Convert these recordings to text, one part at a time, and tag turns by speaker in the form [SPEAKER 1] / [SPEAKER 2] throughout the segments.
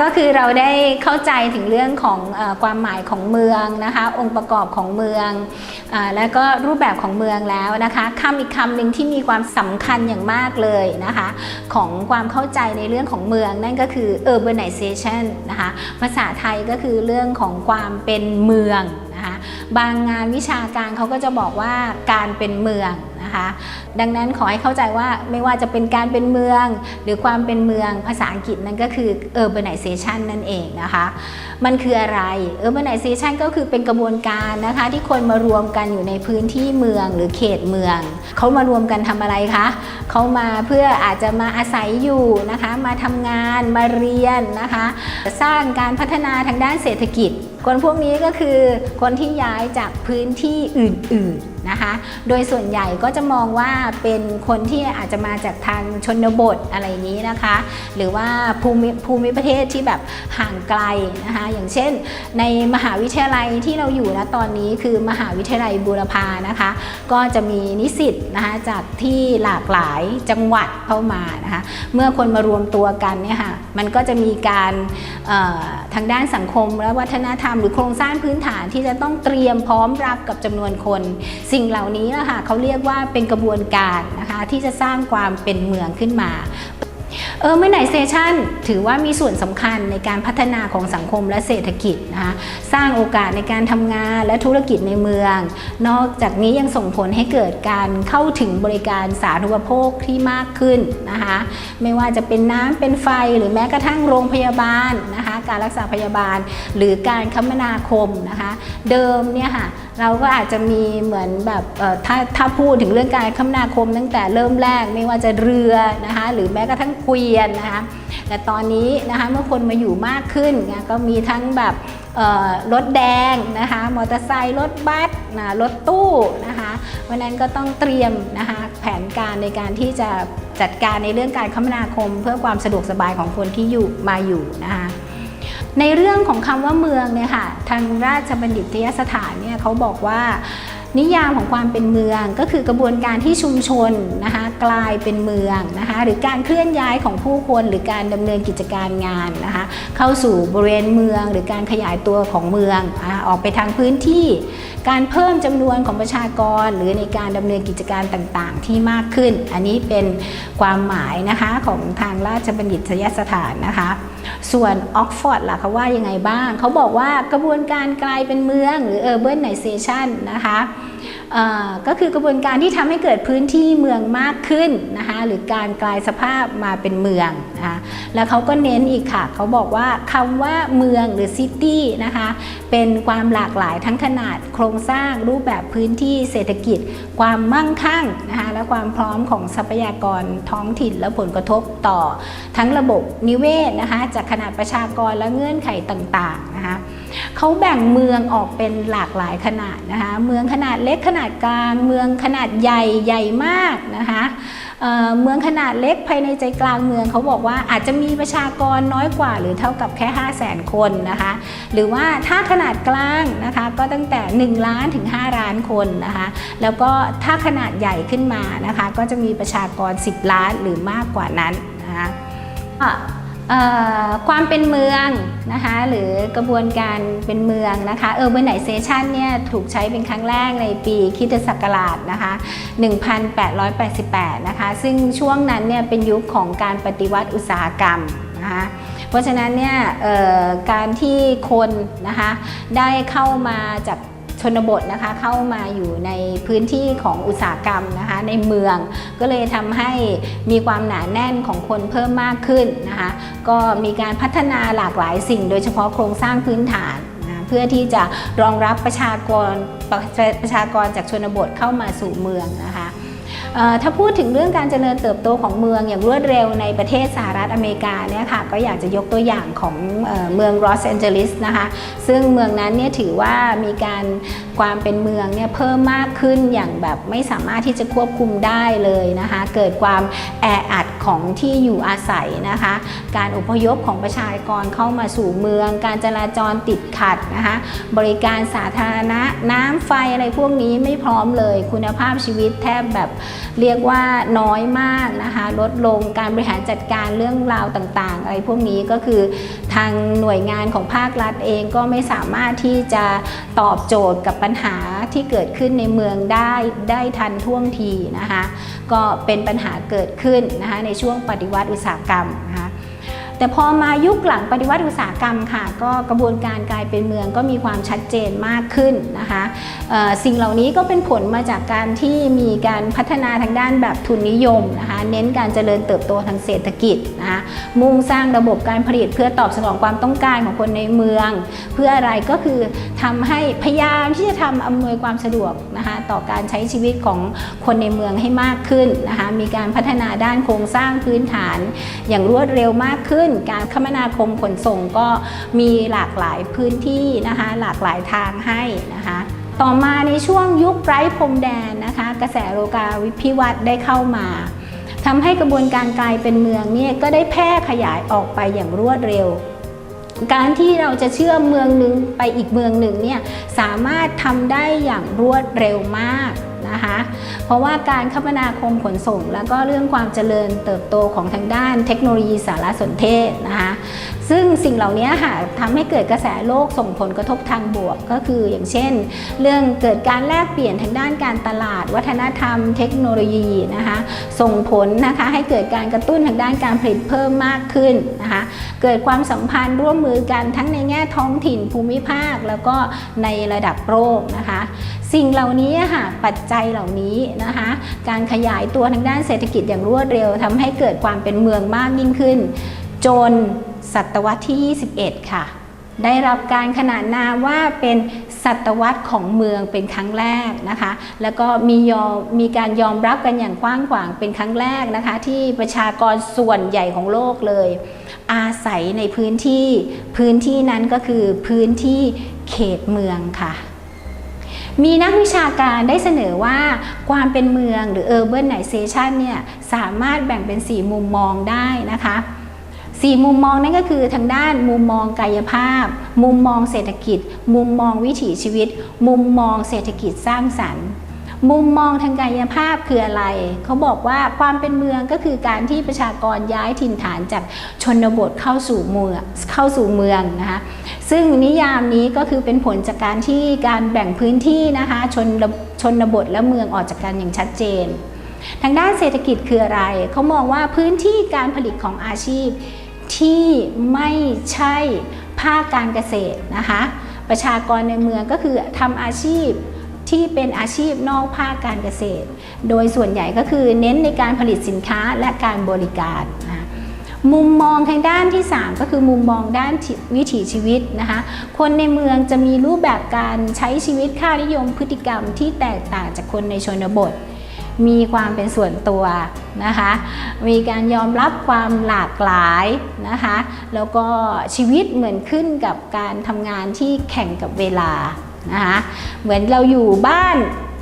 [SPEAKER 1] ก็คือเราได้เข้าใจถึงเรื่องของอความหมายของเมืองนะคะ องค์ประกอบของเมืองอแล้วก็รูปแบบของเมืองแล้วนะคะคำอีกคำหนึ่งที่มีความสำคัญอย่างมากเลยนะคะ ของความเข้าใจในเรื่องของเมืองนั่นก็คือ urbanization นะคะ ภาษาไทยก็คือเรื่องของความเป็นเมืองนะคะ บางงานวิชาการเขาก็จะบอกว่าการเป็นเมือง นะคะ ดังนั้นขอให้เข้าใจว่าไม่ว่าจะเป็นการเป็นเมือง หรือความเป็นเมืองภาษาอังกฤษนั่นก็คือ urbanization นั่นเองนะคะ มันคืออะไร urbanization ก็คือเป็นกระบวนการนะคะที่คนมารวมกันอยู่ในพื้นที่เมืองหรือเขตเมือง เขามารวมกันทำอะไรคะเขามาเพื่ออาจจะมาอาศัยอยู่นะคะ มาทำงานมาเรียนนะคะ สร้างการพัฒนาทางด้านเศรษฐกิจ คนพวกนี้ก็คือคนที่ย้ายจากพื้นที่อื่น ๆ นะคะ โดยส่วนใหญ่ก็จะมองว่าเป็นคนที่อาจจะมาจากทางชนบทอะไรนี้นะคะ หรือว่าภูมิภูมิประเทศที่แบบห่างไกลนะคะ อย่างเช่น ในมหาวิทยาลัยที่เราอยู่นะตอนนี้คือมหาวิทยาลัยบูรพานะคะ ก็จะมีนิสิตนะคะจากที่หลากหลายจังหวัดเข้ามานะคะ เมื่อคนมารวมตัวกันเนี่ยค่ะ มันก็จะมีการทางด้านสังคมและวัฒนธรรม หรือโครงสร้างพื้นฐานที่จะต้องเตรียมพร้อมรับกับจำนวนคนสิ่งเหล่านี้นะคะเขาเรียกว่าเป็นกระบวนการนะคะที่จะสร้างความเป็นเมืองขึ้นมาเออเมื่อไหนเซชันถือว่ามีส่วนสำคัญในการพัฒนาของสังคมและเศรษฐกิจนะคะสร้างโอกาสในการทำงานและธุรกิจในเมือง นอกจากนี้ยังส่งผลให้เกิดการเข้าถึงบริการสาธารณูปโภคที่มากขึ้นนะคะไม่ว่าจะเป็นน้ำเป็นไฟหรือแม้กระทั่งโรงพยาบาลนะคะ การรักษาพยาบาล หรือการคมนาคมนะคะ เดิมเนี่ยค่ะเราก็อาจจะมีเหมือนแบบถ้าถ้าพูดถึงเรื่องการคมนาคม ตั้งแต่เริ่มแรกไม่ว่าจะเรือนะคะหรือแม้กระทั่งเกวียนนะคะแต่ตอนนี้นะคะเมื่อคนมาอยู่มากขึ้นนะก็มีทั้งแบบรถแดงนะคะมอเตอร์ไซค์รถบัสนะรถตู้นะคะวันนั้นก็ต้องเตรียมนะคะแผนการในการที่จะจัดการในเรื่องการคมนาคม เพื่อความสะดวกสบายของคนที่อยู่มาอยู่นะคะ ในเรื่องของคำว่าเมืองเนี่ยค่ะทางราชบัณฑิตยสถานเนี่ยเขาบอกว่า นิยามของความเป็นเมืองก็คือกระบวนการที่ชุมชนนะคะกลายเป็นเมืองนะคะหรือการเคลื่อนย้ายของผู้คนหรือการดำเนินกิจการงานนะคะเข้าสู่บริเวณเมือง หรือการขยายตัวของเมืองอาออกไปทางพื้นที่ การเพิ่มจำนวนของประชากร หรือในการดำเนินกิจการต่างๆ ที่มากขึ้น อันนี้เป็นความหมายนะคะของทางราชบัณฑิตยสถานนะคะ ส่วนออกฟอร์ดล่ะเขาว่ายังไงบ้าง เขาบอกว่ากระบวนการกลายเป็นเมือง หรือ urbanization นะคะ ก็คือกระบวนการที่ทำให้เกิดพื้นที่เมืองมากขึ้นนะคะหรือการกลายสภาพมาเป็นเมืองนะคะแล้วเขาก็เน้นอีกค่ะเขาบอกว่าคำว่าเมืองหรือ city นะคะเป็นความหลากหลายทั้งขนาดโครงสร้างรูปแบบพื้นที่เศรษฐกิจ ความมั่งคั่งนะคะและความพร้อมของทรัพยากรท้องถิ่นและผลกระทบต่อ ทั้งระบบนิเวศนะคะจากขนาดประชากรและเงื่อนไขต่างๆนะคะ เขาแบ่งเมืองออกเป็นหลากหลายขนาดนะคะเมืองขนาดเล็กขนาดกลาง เมืองขนาดใหญ่ใหญ่มากนะคะเเมืองขนาดเล็กภายในใจกลางเมืองเขาบอกว่าอาจจะมีประชากรน้อยกว่าหรือเท่ากับแค่ 5 0 0แสนคนนะคะหรือว่าถ้าขนาดกลางนะคะก็ตั้งแต่ 1 ล้านถึง 5 ล้านคนนะคะแล้วก็ถ้าขนาดใหญ่ขึ้นมานะคะก็จะมีประชากร 10 ล้านหรือมากกว่านั้นนะคะ ความเป็นเมืองนะคะหรือกระบวนการเป็นเมืองนะคะ urbanization เนี่ยถูกใช้เป็นครั้งแรกในปีคิตศักราชนะคะ1888นะคะซึ่งช่วงนั้นเนี่ยเป็นยุคของการปฏิวัติอุตสาหกรรมนะคะเพราะฉะนั้นเนี่ยการที่คนนะคะได้เข้ามาจาก ชนบทนะคะเข้ามาอยู่ในพื้นที่ของอุตสาหกรรมนะคะในเมือง ก็เลยทำให้มีความหนาแน่นของคนเพิ่มมากขึ้นนะคะก็มีการพัฒนาหลากหลายสิ่ง โดยเฉพาะโครงสร้างพื้นฐานเพื่อที่จะรองรับประชากรประประชากรจากชนบทเข้ามาสู่เมืองนะ ถ้าพูดถึงเรื่องการเจริญเติบโตของเมืองอย่างรวดเร็วในประเทศสหรัฐอเมริกาเนี่ยค่ะก็อยากจะยกตัวอย่างของเออเมืองลอสแอนเจลิสนะคะซึ่งเมืองนั้นเนี่ยถือว่ามีการความเป็นเมืองเนี่ยเพิ่มมากขึ้นอย่างแบบไม่สามารถที่จะควบคุมได้เลยนะคะเกิดความแออัด ของที่อยู่อาศัยนะคะ การอพยพของประชากรเข้ามาสู่เมือง การจราจรติดขัดนะคะบริการสาธารณะน้ำไฟอะไรพวกนี้ไม่พร้อมเลย คุณภาพชีวิตแทบแบบเรียกว่าน้อยมากนะคะลดลงการบริหารจัดการเรื่องราวต่างๆ อะไรพวกนี้ก็คือ ทางหน่วยงานของภาครัฐเองก็ไม่สามารถที่จะตอบโจทย์กับปัญหาที่เกิดขึ้นในเมืองได้ได้ทันท่วงทีนะคะ ก็เป็นปัญหาเกิดขึ้นนะคะในช่วงปฏิวัติอุตสาหกรรม แต่พอมายุคหลังปฏิวัติอุตสาหกรรมค่ะ ก็กระบวนการกลายเป็นเมืองก็มีความชัดเจนมากขึ้นนะคะสิ่งเหล่านี้ก็เป็นผลมาจากการที่มีการพัฒนาทางด้านแบบทุนนิยมนะคะเน้นการเจริญเติบโตทางเศรษฐกิจนะคะมุ่งสร้างระบบการผลิตเพื่อตอบสนองความต้องการของคนในเมือง เพื่ออะไรก็คือ ทำให้พยายามที่จะทำอำนวยความสะดวกนะคะต่อการใช้ชีวิตของคนในเมืองให้มากขึ้นนะคะมีการพัฒนาด้านโครงสร้างพื้นฐาน อย่างรวดเร็วมากขึ้น การคมนาคมขนส่งก็มีหลากหลายพื้นที่นะคะหลากหลายทางให้นะคะต่อมาในช่วงยุคไร้พรมแดนนะคะกระแสโลกาวิวัฒน์ได้เข้ามาทำให้กระบวนการกลายเป็นเมืองเนี่ยก็ได้แพร่ขยายออกไปอย่างรวดเร็ว การที่เราจะเชื่อมเมืองหนึ่งไปอีกเมืองหนึ่งเนี่ยสามารถทำได้อย่างรวดเร็วมากนะคะเพราะว่าการคมนาคมขนส่ง แล้วก็เรื่องความเจริญเติบโตของทางด้านเทคโนโลยีสารสนเทศนะคะซึ่งสิ่งเหล่านี้ค่ะทำให้เกิดกระแสโลกส่งผลกระทบทางบวก ก็คืออย่างเช่น เรื่องเกิดการแลกเปลี่ยนทางด้านการตลาด วัฒนธรรม เทคโนโลยีนะคะส่งผลนะคะให้เกิดการกระตุ้นทางด้านการผลิตเพิ่มมากขึ้นนะคะเกิดความสัมพันธ์ร่วมมือกันทั้งในแง่ท้องถิ่นภูมิภาค แล้วก็ในระดับโลกนะคะสิ่งเหล่านี้ค่ะปัจจัยเหล่านี้นะคะการขยายตัวทางด้านเศรษฐกิจอย่างรวดเร็วทำให้เกิดความเป็นเมืองมากยิ่งขึ้น จนศตวรรษที่ 21 ค่ะ ได้รับการขนานนามว่าเป็นศตวรรษของเมืองเป็นครั้งแรกนะคะ แล้วก็มียอมมีการยอมรับกันอย่างกว้างขวางเป็นครั้งแรกนะคะ ที่ประชากรส่วนใหญ่ของโลกเลย อาศัยในพื้นที่พื้นที่นั้นก็คือพื้นที่เขตเมืองค่ะมีนักวิชาการได้เสนอว่าความเป็นเมืองหรือ urbanization เนี่ยสามารถแบ่งเป็น 4 มุมมองได้นะคะ สี่มุมมองนั่นก็คือทางด้านมุมมองกายภาพ มุมมองเศรษฐกิจ มุมมองวิถีชีวิต มุมมองเศรษฐกิจสร้างสรรค์ มุมมองทางกายภาพคืออะไร เขาบอกว่าความเป็นเมืองก็คือการที่ประชากรย้ายถิ่นฐานจากชนบทเข้าสู่เมืองเข้าสู่เมืองนะคะซึ่งนิยามนี้ก็คือเป็นผลจากการที่การแบ่งพื้นที่นะคะชนชนบทและเมืองออกจากกันอย่างชัดเจนทางด้านเศรษฐกิจคืออะไร เขามองว่าพื้นที่การผลิตของอาชีพ ที่ไม่ใช่ภาคการเกษตรนะคะ ประชากรในเมืองก็คือทำอาชีพที่เป็นอาชีพนอกภาคการเกษตร โดยส่วนใหญ่ก็คือเน้นในการผลิตสินค้าและการบริการนะมุมมองทางด้านที่ 3 ก็คือมุมมองด้านวิถีชีวิตนะคะ คนในเมืองจะมีรูปแบบการใช้ชีวิตค่านิยมพฤติกรรมที่แตกต่างจากคนในชนบท มีความเป็นส่วนตัวนะคะ มีการยอมรับความหลากหลายนะคะ แล้วก็ชีวิตเหมือนขึ้นกับการทำงานที่แข่งกับเวลานะคะ เหมือนเราอยู่บ้าน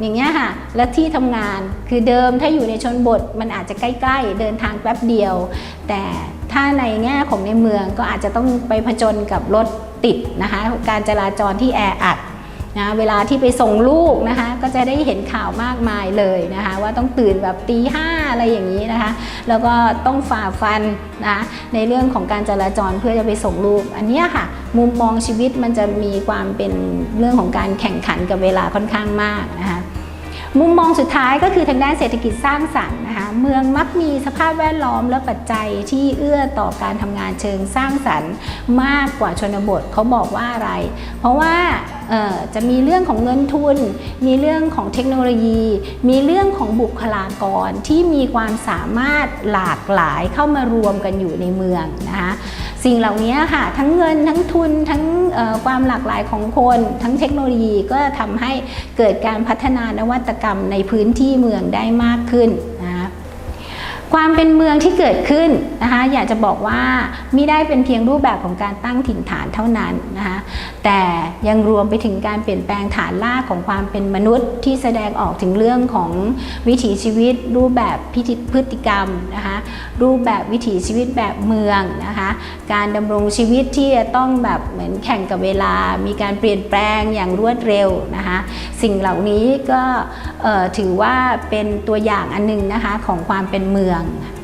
[SPEAKER 1] อย่างเงี้ยค่ะ และที่ทำงานคือเดิมถ้าอยู่ในชนบทมันอาจจะใกล้ๆ เดินทางแป๊บเดียว แต่ถ้าในแง่ของในเมืองก็อาจจะต้องไปผจญกับรถติดนะคะ การจราจรที่แออัด นะเวลาที่ไปส่งลูกนะคะก็จะได้เห็นข่าวมากมายเลยนะคะว่าต้องตื่นแบบตีห้าอะไรอย่างนี้นะคะ แล้วก็ต้องฝ่าฟันนะในเรื่องของการจราจรเพื่อจะไปส่งลูก อันนี้ค่ะ มุมมองชีวิตมันจะมีความเป็นเรื่องของการแข่งขันกับเวลาค่อนข้างมากนะคะมุมมองสุดท้ายก็คือทางด้านเศรษฐกิจสร้างสรรค์น เมืองมักมีสภาพแวดล้อมและปัจจัยที่เอื้อต่อการทำงานเชิงสร้างสรรค์มากกว่าชนบทเขาบอกว่าอะไร เพราะว่าจะมีเรื่องของเงินทุน มีเรื่องของเทคโนโลยี มีเรื่องของบุคลากรที่มีความสามารถหลากหลายเข้ามารวมกันอยู่ในเมืองนะคะสิ่งเหล่านี้ค่ะทั้งเงินทั้งทุนทั้งความหลากหลายของคน ทั้งเทคโนโลยีก็ทำให้เกิดการพัฒนานวัตกรรมในพื้นที่เมืองได้มากขึ้น ความเป็นเมืองที่เกิดขึ้นนะคะอยากจะบอกว่าไม่ได้เป็นเพียงรูปแบบของการตั้งถิ่นฐานเท่านั้นนะคะแต่ยังรวมไปถึงการเปลี่ยนแปลงฐานรากของความเป็นมนุษย์ที่แสดงออกถึงเรื่องของวิถีชีวิต รูปแบบพิธีพฤติกรรมนะคะรูปแบบวิถีชีวิตแบบเมืองนะคะการดำรงชีวิตที่จะต้องแบบเหมือนแข่งกับเวลา มีการเปลี่ยนแปลงอย่างรวดเร็วนะคะสิ่งเหล่านี้ก็ถือว่าเป็นตัวอย่างอันหนึงนะคะของความเป็นเมือง 않나요?